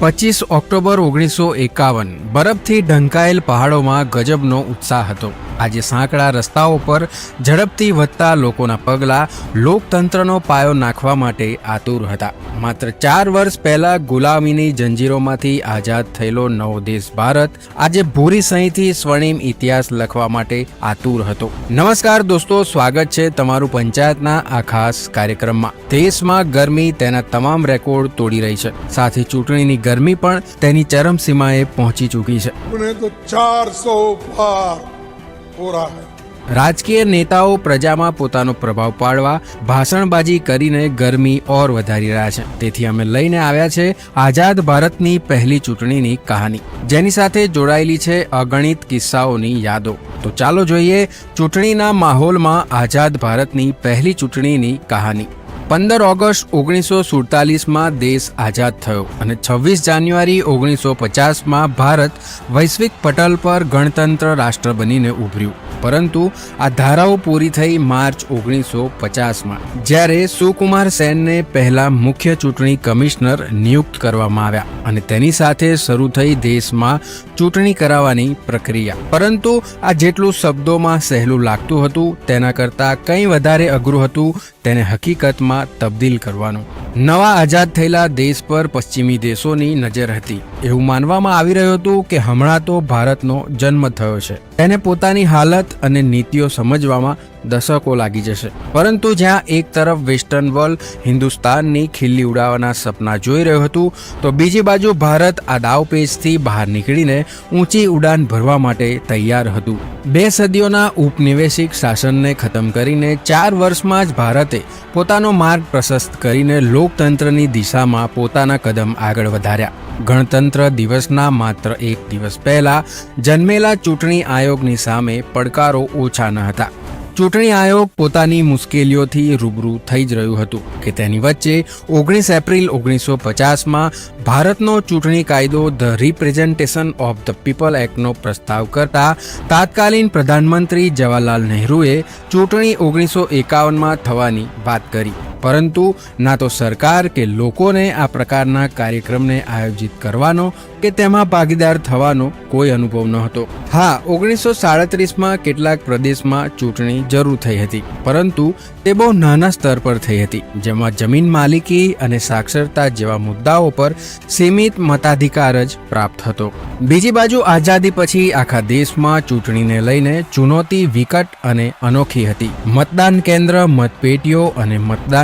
પચીસ ઓક્ટોબર ઓગણીસો એકાવન બરફથી ઢંકાયેલ પહાડોમાં ગજબનો ઉત્સાહ હતો. આજે સાંકડા રસ્તાઓ પર ઝડપથી વધતા લોકોના પગલાં લોકતંત્રનો પાયો નાખવા માટે આતુર હતા. માત્ર ચાર વર્ષ પહેલા ગુલામીની જંજીરોમાંથી આઝાદ થયેલો નવો દેશ ભારત આજે ભૂરી સહીથી સ્વર્ણિમ ઇતિહાસ લખવા માટે આતુર હતો. નમસ્કાર દોસ્તો, સ્વાગત છે તમારું પંચાયતના આ ખાસ કાર્યક્રમમાં. દેશમાં ગરમી તેના તમામ રેકોર્ડ તોડી રહી છે. સાથે ચૂંટણીની ગરમી પણ તેની ચરમસીમાએ પહોંચી ચૂકી છે. તો ચારસો પાર पार हो रहा है રાજકીય નેતાઓ પ્રજામાં પોતાનો પ્રભાવ પાડવા ભાષણબાજી કરીને ગરમી ઓર વધારી રહ્યા છે તેથી અમે લઈને આવ્યા છે આઝાદ ભારતની પહેલી ચૂંટણીની કહાની જેની સાથે જોડાયેલી છે અગણિત કિસ્સાઓની યાદો તો ચાલો જોઈએ ચૂંટણીના માહોલમાં આઝાદ ભારતની પહેલી ચૂંટણીની કહાની પંદર ઓગસ્ટ ઓગણીસો સુડતાલીસમાં દેશ આઝાદ થયો અને છવ્વીસ જાન્યુઆરી ઓગણીસો પચાસમાં ભારત વૈશ્વિક પટલ પર ગણતંત્ર રાષ્ટ્ર બનીને ઉભર્યું. પરંતુ આ ધારાઓ પૂરી થઈ માર્ચ ઓગણીસો પચાસમાં, જ્યારે સુકુમાર સેનને પહેલા મુખ્ય ચૂંટણી કમિશનર નિયુક્ત કરવામાં આવ્યા અને તેની સાથે શરૂ થઈ દેશમાં ચૂંટણી કરાવવાની પ્રક્રિયા. પરંતુ આ જેટલું શબ્દોમાં સહેલું લાગતું હતું, તેના કરતાં કંઈ વધારે અઘરું હતું તેને હકીકતમાં તબદીલ કરવાનો. નવા આઝાદ થયેલા દેશ પર પશ્ચિમી દેશોની નજર હતી. એવું માનવામાં આવી રહ્યું હતું કે હમણાં તો ભારતનો જન્મ થયો છે. તેને પોતાની હાલત અને નીતિઓ સમજવામાં દશકો લાગી જશે. પરંતુ જ્યાં એક તરફ વેસ્ટર્ન વર્લ્ડ હિન્દુસ્તાનની ખીલ્લી ઉડાવવાના સપના જોઈ રહ્યું હતું, તો બીજી બાજુ ભારત આ દાવપેચથી બહાર નીકળીને ઊંચી ઉડાન ભરવા માટે તૈયાર હતું. બે સદીઓના ઉપનિવેશિક શાસનને ખતમ કરીને ચાર વર્ષમાં જ ભારતે પોતાનો માર્ગ પ્રશસ્ત કરીને લોકતંત્રની દિશામાં પોતાના કદમ આગળ વધાર્યા. ગણતંત્ર દિવસના માત્ર એક દિવસ પહેલા જન્મેલા ચૂંટણી આયોગની સામે પડકારો ઓછા ન હતા. ચૂંટણી આયોગ પોતાની મુશ્કેલીઓથી રૂબરૂ થઈ જ રહ્યું હતું કે તેની વચ્ચે ઓગણીસ એપ્રિલ ઓગણીસો પચાસમાં ભારતનો ચૂંટણી કાયદો the representation of the people એક્ટનો પ્રસ્તાવ કરતા તાત્કાલીન પ્રધાનમંત્રી જવાહરલાલ નહેરુએ ચૂંટણી ઓગણીસો એકાવનમાં થવાની વાત કરી. પરંતુ ના તો સરકાર કે લોકોને આ પ્રકારના કાર્યક્રમને આયોજિત કરવાનો કે તેમાં ભાગીદાર થવાનો કોઈ અનુભવ ન હતો. હા, ઓગણીસો સાડત્રીસમાં કેટલાક પ્રદેશમાં ચૂંટણી જરૂર થઈ હતી, પરંતુ તે બહુ નાના સ્તર પર થઈ હતી, જેમાં જમીન માલિકી અને સાક્ષરતા જેવા મુદ્દાઓ પર સીમિત મતાધિકાર જ પ્રાપ્ત હતો. બીજી બાજુ આઝાદી પછી આખા દેશમાં ચૂંટણીને લઈને ચુનૌતી વિકટ અને અનોખી હતી. મતદાન કેન્દ્ર, મતપેટીઓ અને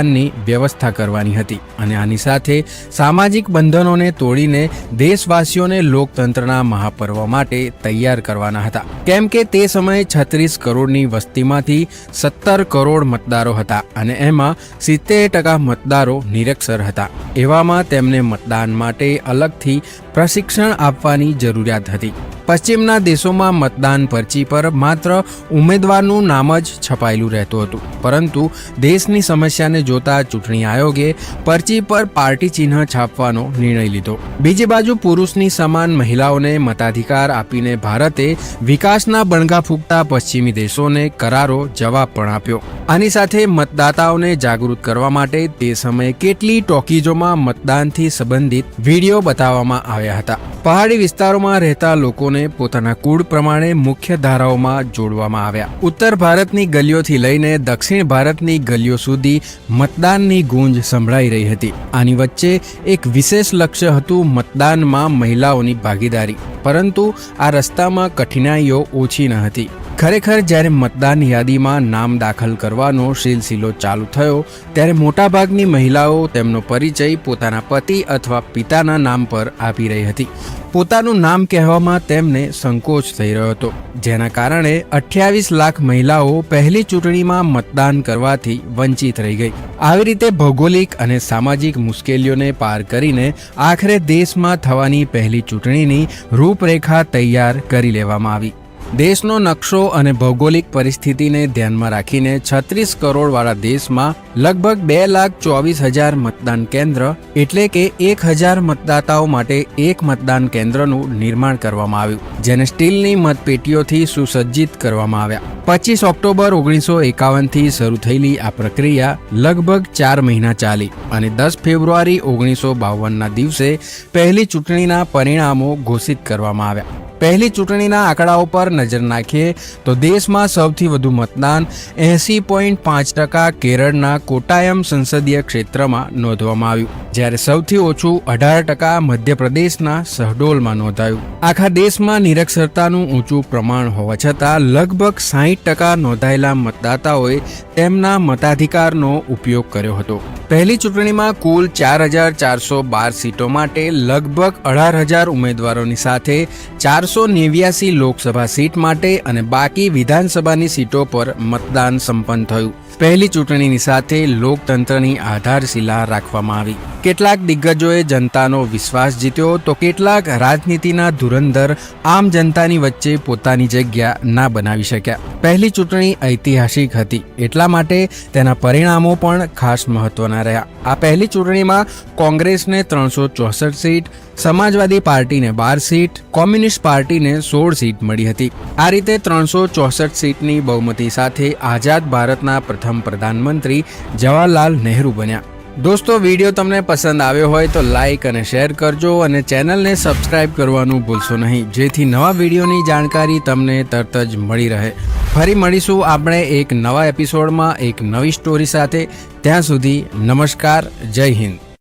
મતદાનની વ્યવસ્થા કરવાની હતી અને આની સાથે સામાજિક બંધનોને તોડીને દેશવાસીઓને લોકતંત્રના મહાપર્વ માટે તૈયાર કરવાના હતા. કેમ કે તે સમયે છત્રીસ કરોડની વસ્તીમાંથી સત્તર કરોડ મતદારો હતા અને એમાં સિત્તેર ટકા મતદારો નિરક્ષર હતા. એવામાં તેમને મતદાન માટે અલગથી પ્રશિક્ષણ આપવાની જરૂરિયાત હતી. પશ્ચિમના દેશોમાં મતદાન પરચી પર માત્ર ઉમેદવારનું નામ જ છપાયેલું રહેતું હતું. પરંતુ દેશની સમસ્યાને જોતા ચૂંટણી આયોગે પરચી પર પાર્ટી ચિહ્ન છાપવાનો નિર્ણય લીધો. બીજી બાજુ પુરુષની સમાન મહિલાઓને મતાધિકાર આપીને ભારતે વિકાસના બણગા ફૂંકતા પશ્ચિમી દેશોને કરારો જવાબ પણ આપ્યો. આની સાથે મતદાતાઓને જાગૃત કરવા માટે તે સમયે કેટલી ટોકીજોમાં મતદાનથી સંબંધિત વીડિયો બતાવવામાં આવ્યા. હતા. પહાડી વિસ્તારોમાં રહેતા લોકોને પોતાના કુળ પ્રમાણે મુખ્ય ધારાઓમાં જોડવામાં આવ્યા. ઉત્તર ભારતની ગલીઓથી લઈને દક્ષિણ ભારતની ગલીઓ સુધી મતદાનની ગુંજ સંભળાઈ રહી હતી. આની વચ્ચે એક વિશેષ લક્ષ્ય હતું મતદાનમાં મહિલાઓની ભાગીદારી. પરંતુ આ રસ્તામાં કઠિનાઈઓ ઓછી ન હતી. ખરેખર જ્યારે મતદાન યાદીમાં નામ દાખલ કરવાનો સિલસિલો ચાલુ થયો, ત્યારે મોટાભાગની મહિલાઓ તેમનો પરિચય પોતાના પતિ અથવા પિતાના નામ પર આપી રહી હતી. પોતાનું નામ કહેવામાં તેમને સંકોચ થઈ રહ્યો હતો. જેના કારણે અઠ્યાવીસ લાખ મહિલાઓ પહેલી ચૂંટણીમાં મતદાન કરવાથી વંચિત રહી ગઈ. આવી રીતે ભૌગોલિક અને સામાજિક મુશ્કેલીઓને પાર કરીને આખરે દેશમાં થવાની પહેલી ચૂંટણીની રૂપરેખા તૈયાર કરી લેવામાં આવી. દેશનો નકશો અને ભૌગોલિક પરિસ્થિતિને ધ્યાનમાં રાખીને છત્રીસ કરોડવાળા દેશમાં લગભગ બે લાખ ચોવીસ હજાર મતદાન કેન્દ્ર, એટલે કે એક હજાર મતદાતાઓ માટે એક મતદાન કેન્દ્રનું નિર્માણ કરવામાં આવ્યું, જેને સ્ટીલની મતપેટીઓથી સુસજ્જિત કરવામાં આવ્યા. પચીસ ઓક્ટોબર ઓગણીસો એકાવનથી શરૂ થયેલી આ પ્રક્રિયા લગભગ ચાર મહિના ચાલી અને દસ ફેબ્રુઆરી ઓગણીસો બાવનના દિવસે પહેલી ચૂંટણીના પરિણામો ઘોષિત કરવામાં આવ્યા. પહેલી ચૂંટણીના આંકડાઓ પર નજર નાખીએ તો દેશમાં સૌથી વધુ મતદાન એંસી પોઈન્ટ પાંચ ટકા કેરળના કોટાયમ સંસદીય ક્ષેત્રમાં નોંધવામાં આવ્યું, જ્યારે સૌથી ઓછું અઢાર ટકા મધ્યપ્રદેશના શહડોલમાં નોંધાયું. આખા દેશમાં નિરક્ષરતાનું ઊંચું પ્રમાણ હોવા છતાં લગભગ સાહીઠ ટકા નોંધાયેલા મતદાતાઓએ તેમના મતાધિકારનો ઉપયોગ કર્યો હતો. પહેલી ચૂંટણીમાં કુલ ચાર હજાર ચારસો બાર સીટો માટે લગભગ અઢાર હજાર ઉમેદવારોની સાથે ચારસો નેવ્યાસી લોકસભા સીટ માટે અને બાકી વિધાનસભાની સીટો પર મતદાન સંપન્ન થયું. પહેલી ચૂંટણીની સાથે લોકતંત્રની આધારશિલા રાખવામાં આવી. કેટલાક દિગ્ગજોએ જનતાનો વિશ્વાસ જીત્યો તો કેટલાક રાજનીતિના ધુરંધર આમ જનતાની વચ્ચે પોતાની જગ્યા ના બનાવી શક્યા. પહેલી ચૂંટણી ઐતિહાસિક હતી, એટલા માટે તેના પરિણામો પણ ખાસ મહત્વના રહ્યા. આ પહેલી ચૂંટણીમાં કોંગ્રેસને ત્રણસો ચોસઠ સીટ, સમાજવાદી પાર્ટીને બાર સીટ, કોમ્યુનિસ્ટ પાર્ટીને સોળ સીટ મળી હતી. આ રીતે ત્રણસો ચોસઠ સીટની બહુમતી સાથે આઝાદ ભારતના પ્રથમ પ્રધાનમંત્રી જવાહરલાલ નહેરુ બન્યા. દોસ્તો, વીડિયો તમને પસંદ આવ્યો હોય તો લાઈક અને શેર કરજો અને ચેનલને સબસ્ક્રાઇબ કરવાનું ભૂલશો નહીં. જેથી નવા વિડીયોની જાણકારી તમને તરત જ મળી રહે. ફરી મળીશું આપણે એક નવા એપિસોડમાં એક નવી સ્ટોરી સાથે. ત્યાં સુધી નમસ્કાર, જય હિન્દ.